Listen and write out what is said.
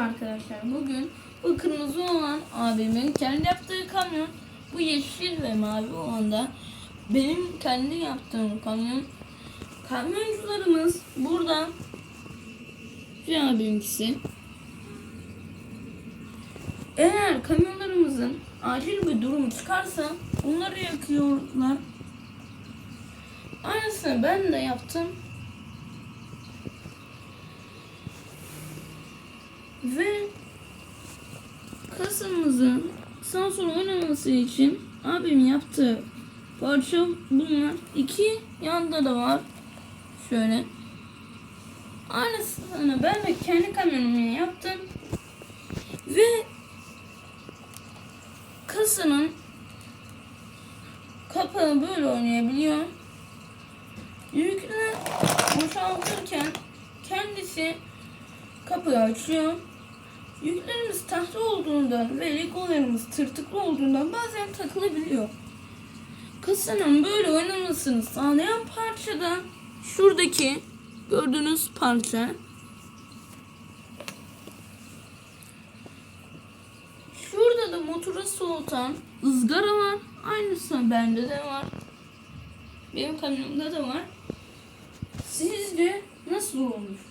arkadaşlar. Bugün bu kırmızı olan abimin kendi yaptığı kamyon. Bu yeşil ve mavi olan da benim kendi yaptığım kamyon. Kamyoncularımız burada. Bir abimkisi. Eğer kamyonlarımızın acil bir durum çıkarsa onları yakıyorlar. Aynısını ben de yaptım. Ve kasamızın sağ sol oynaması için abimin yaptığı parça bunlar. İki yanda da var. Şöyle. Aynısını ben de kendi kamyonumu yaptım. Ve kasanın kapağı böyle oynayabiliyor. Yükler boşaltırken kendisi kapıyı açıyor. Yüklerimiz tahta olduğundan ve legolarımız tırtıklı olduğundan bazen takılabiliyor. Kasanın böyle oynamasını sağlayan parça da şuradaki gördüğünüz parça. Şurada da motoru soğutan ızgara var. Aynısı bende de var. Benim kamyonumda da var. Sizce nasıl olmuş?